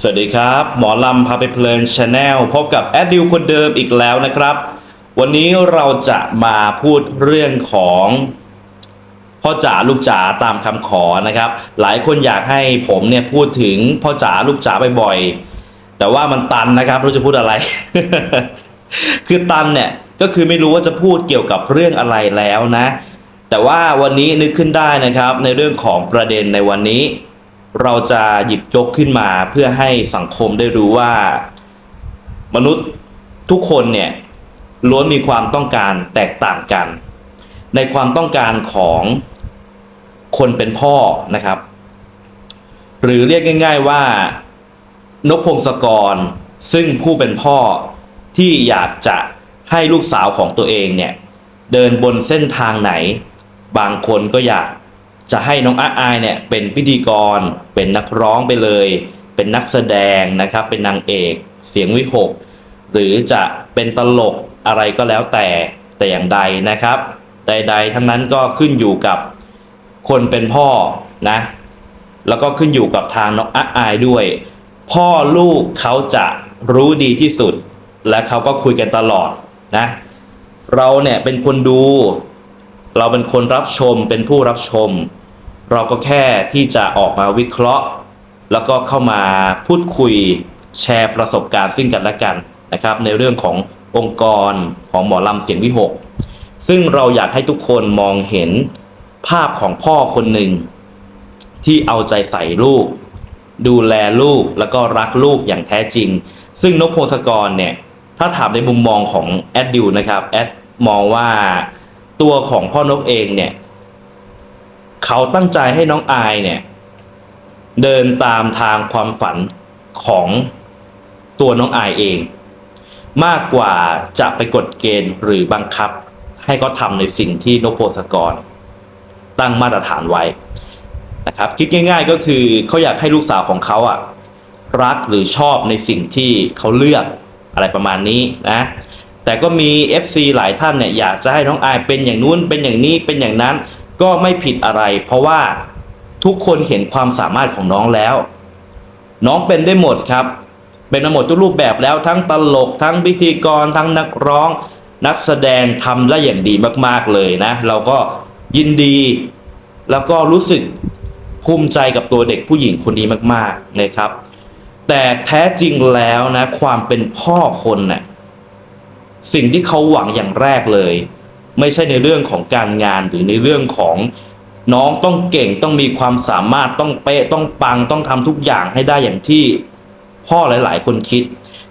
สวัสดีครับ หมอลำพาไปเพลินชาแนลพบกับแอดดิวคนเดิมอีกแล้วนะครับ วันนี้เราจะมาพูดเรื่องของพ่อจ๋าลูกจ๋าตามคำขอนะครับ หลายคนอยากให้ผมเนี่ยพูดถึงพ่อจ๋าลูกจ๋าบ่อยๆแต่ว่ามันตันนะครับรู้จะพูดอะไร คือตันเนี่ยก็คือไม่รู้ว่าจะพูดเกี่ยวกับเรื่องอะไรแล้วนะ แต่ว่าวันนี้นึกขึ้นได้นะครับในเรื่องของประเด็นในวันนี้ เราจะหยิบยกขึ้นมาเพื่อให้สังคมได้รู้ว่า มนุษย์ทุกคนเนี่ยล้วนมีความต้องการแตกต่างกัน ในความต้องการของคนเป็นพ่อนะครับ หรือเรียกง่าย ๆว่านกพงศกรซึ่งผู้เป็นพ่อที่อยากจะให้ลูกสาวของตัวเองเนี่ย เดินบนเส้นทางไหน บางคนก็อยาก จะให้น้องอาอายเนี่ยเป็นพิธีกร เป็นนักร้องไปเลย เป็นนักแสดงนะครับ เป็นนางเอกเสียงวิหก หรือจะเป็นตลกอะไรก็แล้วแต่แต่อย่างใดนะครับใดๆทั้งนั้นก็ขึ้นอยู่กับคนเป็นพ่อนะ แล้วก็ขึ้นอยู่กับทางน้องอาอายด้วย พ่อลูกเขาจะรู้ดีที่สุด และเขาก็คุยกันตลอดนะ เราเนี่ยเป็นคนดูเราเป็นคนรับชมเป็นผู้รับชม เราก็แค่ที่จะออกมาวิเคราะห์ แล้วก็เข้ามาพูดคุยแชร์ประสบการณ์ซึ่งกันและกันนะครับ ในเรื่องขององค์กรของหมอลำเสียงวิหก ซึ่งเราอยากให้ทุกคนมองเห็นภาพของพ่อคนหนึ่ง ที่เอาใจใส่ลูก ดูแลลูกแล้วก็รักลูกอย่างแท้จริง ซึ่งนกพงศกรเนี่ย ถ้าถามในมุมมองของแอดดิวนะครับแอดมองว่าตัวของพ่อนกเองเนี่ย เขาตั้งใจให้น้องอายเนี่ย เดินตามทางความฝันของตัวน้องอายเอง มากกว่าจะไปกดเกณฑ์หรือบังคับ ให้เขาทำในสิ่งที่นกโพสกร ตั้งมาตรฐานไว้นะครับคิดง่าย ๆก็คือเขาอยากให้ลูกสาวของเขาอะรักหรือชอบในสิ่งที่เขาเลือกอะไรประมาณนี้นะแต่ก็มี FC หลายท่านเนี่ยอยากจะให้น้องอายเป็นอย่างนู้นเป็นอย่างนี้เป็นอย่างนั้น ก็ไม่ผิดอะไร เพราะว่าทุกคนเห็นความสามารถของน้องแล้ว น้องเป็นได้หมดครับ เป็นมาหมดทุกรูปแบบแล้วทั้งตลก ทั้งพิธีกร ทั้งนักร้อง นักแสดงทำได้อย่างดีมาก ๆเลยนะ เราก็ยินดี แล้วก็รู้สึกภูมิใจกับตัวเด็กผู้หญิงคนนี้มากๆนะครับ แต่แท้จริงแล้วนะ ความเป็นพ่อคนน่ะสิ่งที่เขาหวังอย่างแรกเลย ไม่ใช่ในเรื่องของการงานหรือในเรื่องของน้องต้องเก่งต้องมีความสามารถต้องเป๊ะต้องปังต้องทำทุกอย่างให้ได้อย่างที่พ่อหลาย ๆ คนคิด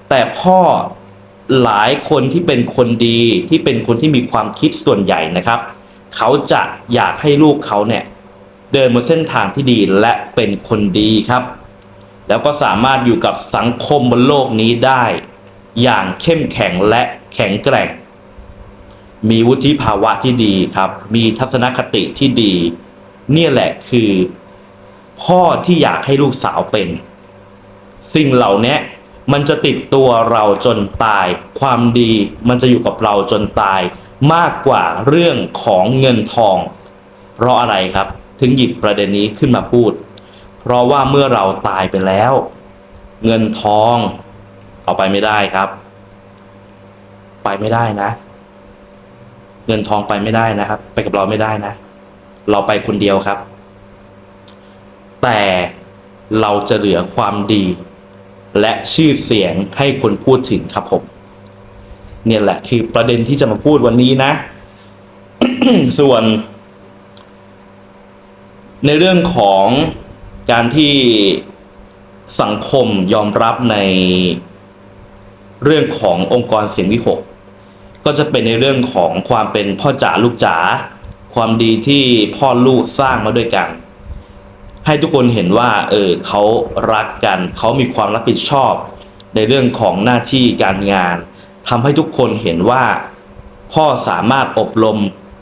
แต่พ่อหลายคนที่เป็นคนดีที่เป็นคนที่มีความคิดส่วนใหญ่นะครับ เขาจะอยากให้ลูกเขาเนี่ยเดินบนเส้นทางที่ดีและเป็นคนดีครับ แล้วก็สามารถอยู่กับสังคมบนโลกนี้ได้ อย่างเข้มแข็งและแข็งแกร่ง มีวุฒิภาวะที่ดีครับ มีทัศนคติที่ดี เนี่ยแหละคือ พ่อที่อยากให้ลูกสาวเป็น สิ่งเหล่านี้มันจะติดตัวเราจนตาย ความดีมันจะอยู่กับเราจนตาย มากกว่าเรื่องของเงินทอง เพราะอะไรครับ ถึงหยิบประเด็นนี้ขึ้นมาพูด เพราะว่าเมื่อเราตายไปแล้ว เงินทอง เอาไปไม่ได้ครับ ไปไม่ได้นะ เงินทองไปไม่ได้นะครับ ไปกับเราไม่ได้นะ เราไปคนเดียวครับ แต่เราจะเหลือความดี และชื่อเสียงให้คนพูดถึงครับผมเนี่ยแหละคือประเด็นที่จะมาพูดวันนี้นะ ส่วน ในเรื่องของการที่สังคมยอมรับในเรื่องขององค์กรเสียงวิหก ก็จะเป็นในเรื่องของความเป็นพ่อจ๋าลูกจ๋าความดีที่พ่อลูกสร้างมาด้วยกัน ให้ทุกคนเห็นว่า เออเขารักกัน เขามีความรับผิดชอบ ในเรื่องของหน้าที่การงานทำให้ทุกคนเห็นว่า พ่อสามารถอบรม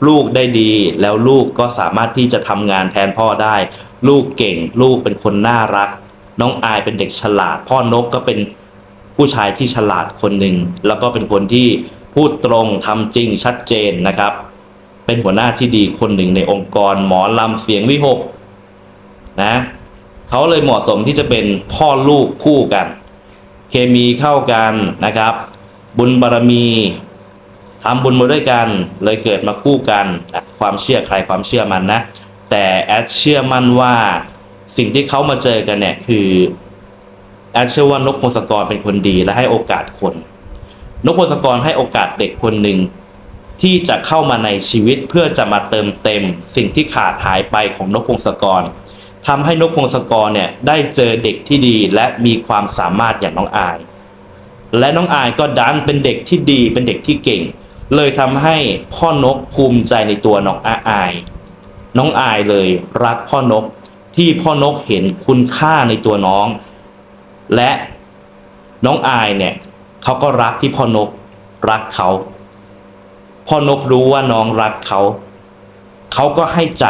ลูกได้ดี แล้วลูกก็สามารถที่จะทำงานแทนพ่อได้ ลูกเก่ง ลูกเป็นคนน่ารัก น้องอายเป็นเด็กฉลาด พ่อนกก็เป็นผู้ชายที่ฉลาดคนหนึ่งแล้วก็เป็นคนที่ พูดตรงทำจริงชัดเจนนะครับ เป็นหัวหน้าที่ดีคนหนึ่งในองค์กรหมอลำเสียงวิหกนะเขาเลยเหมาะสมที่จะเป็นพ่อลูกคู่กัน เคมีเข้ากันนะครับ บุญบารมีทำบุญมาด้วยกัน เลยเกิดมาคู่กันความเชื่อใครความเชื่อมันนะ แต่แอดเชื่อมั่นว่าสิ่งที่เขามาเจอกันเนี่ยคือแอดเชื่อว่านกพงศกรเป็นคนดีและให้โอกาสคน นกพงศกรให้โอกาสเด็กคนหนึ่งที่จะเข้ามาในชีวิตเพื่อจะมาเติมเต็ม สิ่งที่ขาดหายไปของนกพงศกรทำให้นกพงศกรเนี่ยได้เจอเด็กที่ดีและมีความสามารถอย่างน้องอาย และน้องอายก็ดันเป็นเด็กที่ดีเป็นเด็กที่เก่ง เลยทำให้พ่อนกภูมิใจในตัวน้องอาอาย น้องอายเลยรักพ่อนกที่พ่อนกเห็นคุณค่าในตัวน้อง และน้องอายเนี่ย เขาก็รักที่พ่อนกรักเขาพ่อนกรู้ว่าน้องรักเขาเขาก็ให้ใจ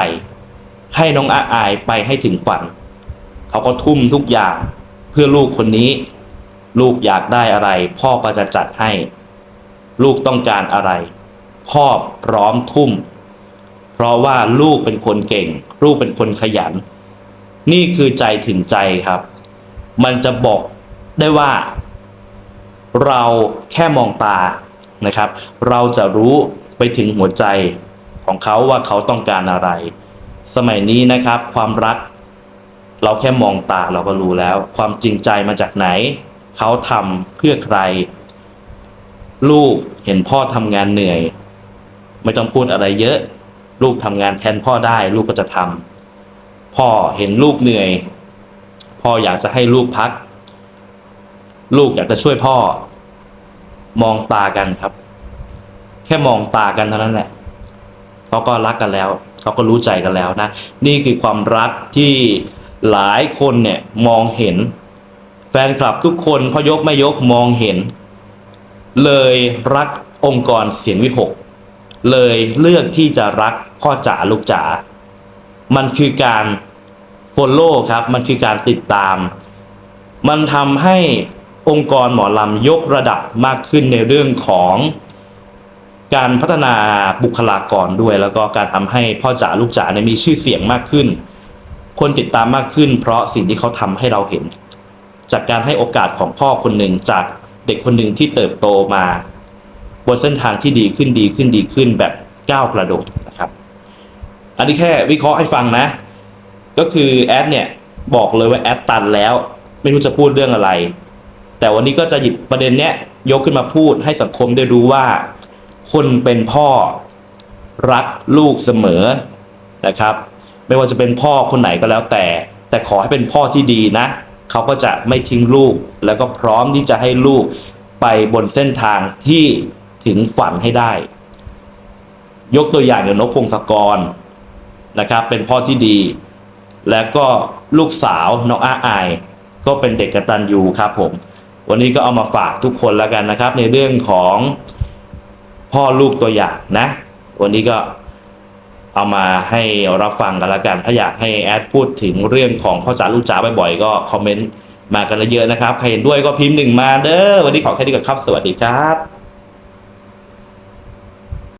ให้น้องอาอายไปให้ถึงฝันเขาก็ทุ่มทุกอย่างเพื่อลูกคนนี้ ลูกอยากได้อะไร พ่อก็จะจัดให้ ลูกต้องการอะไร พ่อพร้อมทุ่ม เพราะว่าลูกเป็นคนเก่ง ลูกเป็นคนขยัน นี่คือใจถึงใจครับ มันจะบอกได้ว่า เราแค่มองตานะครับ เราจะรู้ไปถึงหัวใจของเขาว่าเขาต้องการอะไร สมัยนี้นะครับ ความรัก เราแค่มองตาเราก็รู้แล้ว ความจริงใจมาจากไหน เขาทำเพื่อใคร ลูกเห็นพ่อทำงานเหนื่อย ไม่ต้องพูดอะไรเยอะ ลูกทำงานแทนพ่อได้ ลูกก็จะทำพ่อเห็นลูกเหนื่อย พ่ออยากจะให้ลูกพัก ลูกอยากจะช่วยพ่อ มองตากันครับ แค่มองตากันเท่านั้นแหละเขาก็รักกันแล้วเขาก็รู้ใจกันแล้วนะ นี่คือความรักที่หลายคนเนี่ยมองเห็น แฟนคลับทุกคนพอยกไม่ยกมองเห็น เลยรักองค์กรเสียงวิหก เลยเลือกที่จะรักพ่อจ๋าลูกจ๋ามันคือการ Follow ครับ มันคือการติดตาม มันทำให้ องค์กรหมอลำยกระดับมากขึ้นในเรื่องของการพัฒนาบุคลากรด้วย แล้วก็การทำให้พ่อจ๋าลูกจ๋าเนี่ยมีชื่อเสียงมากขึ้น คนติดตามมากขึ้น เพราะสิ่งที่เขาทำให้เราเห็น จากการให้โอกาสของพ่อคนหนึ่งจากเด็กคนหนึ่งที่เติบโตมาบนเส้นทางที่ดีขึ้นดีขึ้นดีขึ้นแบบก้าวกระโดดนะครับ อันนี้แค่วิเคราะห์ให้ฟังนะ ก็คือแอดเนี่ยบอกเลยว่าแอดตันแล้ว ไม่รู้จะพูดเรื่องอะไร แต่วันนี้ก็จะหยิบประเด็นเนี้ยยกขึ้นมาพูดให้สังคมได้รู้ว่า คนเป็นพ่อรักลูกเสมอนะครับ ไม่ว่าจะเป็นพ่อคนไหนก็แล้วแต่ แต่ขอให้เป็นพ่อที่ดีนะเขาก็จะไม่ทิ้งลูก แล้วก็พร้อมที่จะให้ลูกไปบนเส้นทางที่ถึงฝันให้ได้ ยกตัวอย่างอย่างนกพงศกรนะครับ เป็นพ่อที่ดี แล้วก็ลูกสาวน้องอาอาย ก็เป็นเด็กกตัญญูครับผม วันนี้ก็เอามาฝากทุกคนแล้วกันนะครับ ในเรื่องของพ่อลูกตัวอย่างนะ วันนี้ก็เอามาให้รับฟังกันแล้วกัน ถ้าอยากให้แอดพูดถึงเรื่องของพ่อจ๋าลูกจ๋าบ่อยๆก็คอมเมนต์มากันเยอะๆนะครับ ใครเห็นด้วยก็พิมพ์หนึ่งมาเด้อ วันนี้ขอแค่นี้ก่อนครับ สวัสดีครับ